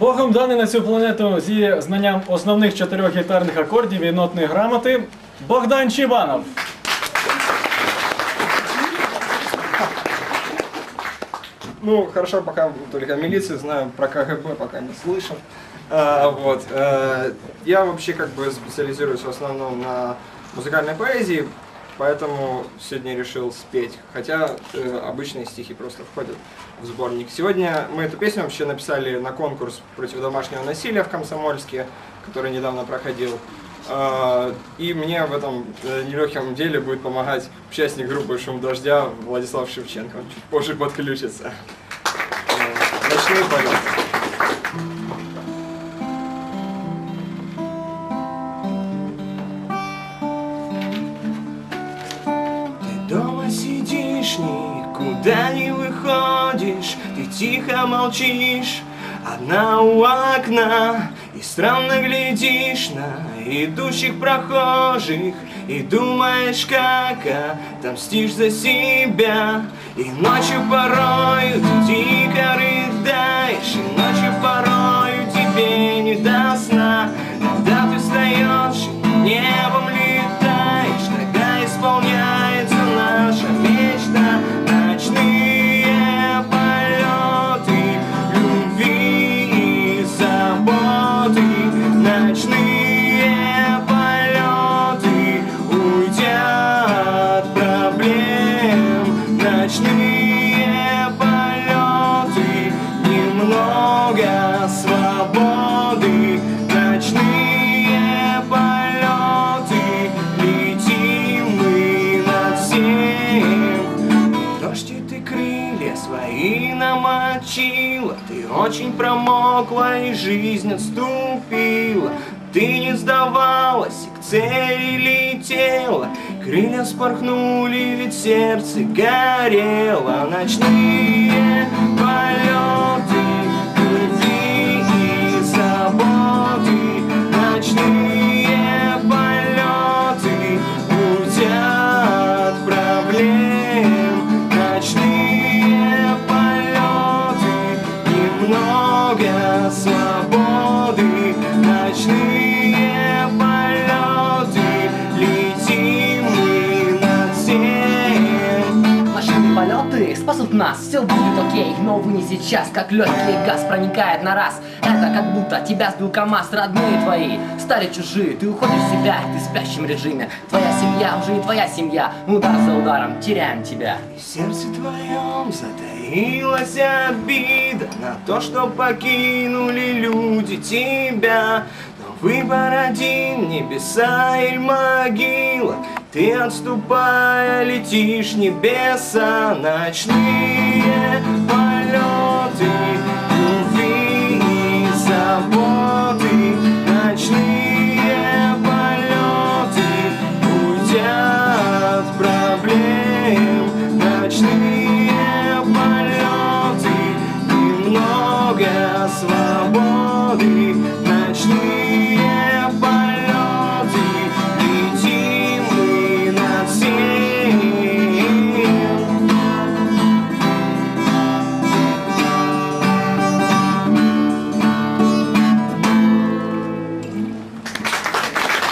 Богом даний на цю планету зі знанням основних чотирьох гітарних акордів і нотної грамоти Богдан Чібанов. Ну, хорошо, пока только милицию знаю, про КГБ пока не слышал. А, вот. э, я вообще как бы специализируюсь в основном на музыкальной поэзии, поэтому сегодня решил спеть. Хотя э, обычные стихи просто входят в сборник. Сегодня мы эту песню вообще написали на конкурс против домашнего насилия в Комсомольске, который недавно проходил. А, И мне в этом э, нелегком деле будет помогать участник группы «Шум дождя» Владислав Шевченко. Он чуть позже подключится. Э, Ночные полеты. Сидишь, никуда не выходишь, ты тихо молчишь, одна у окна, и странно глядишь на идущих прохожих, и думаешь, как отомстишь за себя, и ночью порою ночные полеты, немного свободы, ночные полеты, летим мы над всем. Дождь ты крылья свои намочила, ты очень промокла и жизнь отступила. Ты не сдавалась и к цели летела, крылья спорхнули, ведь сердце горело. Ночные полеты, любви и заботы, ночные полеты, уйдя от проблем, ночные полеты, немного свободы, ночные полеты спасут нас, все будет окей Но вы не сейчас, как легкий газ проникает на раз. Это как будто тебя сбил КамАЗ, родные твои. Стали чужие, ты уходишь в себя, ты в спящем режиме. Твоя семья уже не твоя семья. Удар за ударом, теряем тебя. В сердце твоем затаилась обида На то, что покинули люди тебя. Но выбор один, небеса или могила ты отступая летишь небеса ночные полеты